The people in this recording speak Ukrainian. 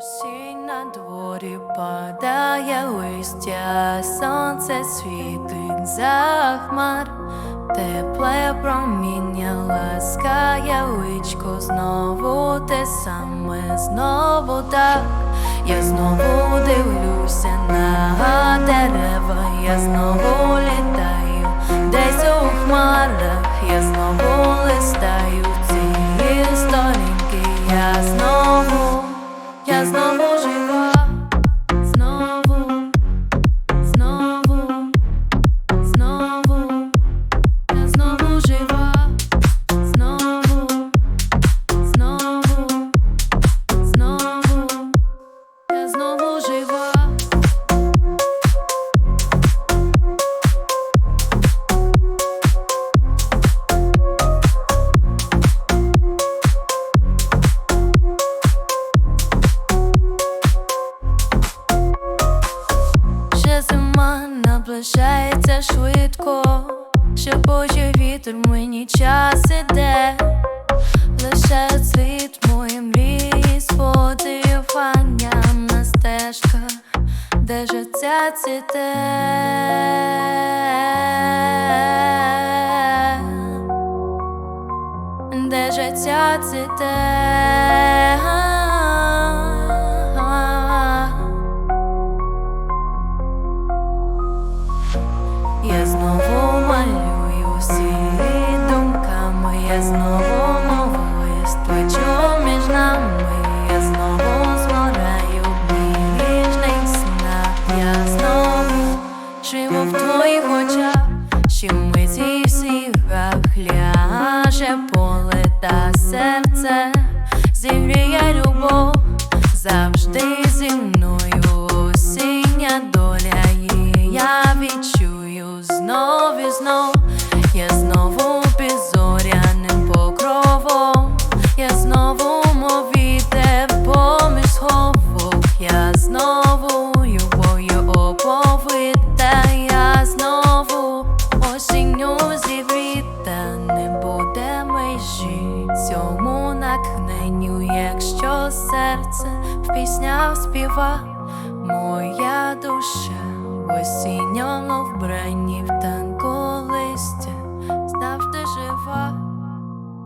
Осінь на дворі падає листя, сонце світить за хмар, тепле проміння ласкає личко, знову те саме, знову так. Я знову дивлюся на дерева, я знову наближається швидко, що божий вітер мені час іде, лише світ моїм мрії сподіванням на стежках, де життя цвіте. Де життя цвіте. Я знову малюю всі думками, я знову новий лист плечу між нами, я знову згораю в ніжних снах, я знову живу в твоїх очах, що миті всіх ляже поле та серце, зігріє любов завжди зі мною знов. Я знову під покровом, я знову мов вітер поміж сховок, я знову любою оповита, я знову осінню зігріта, не буде межі цьому накненню, якщо серце в піснях співа, моя душа осінньому вбранні в танку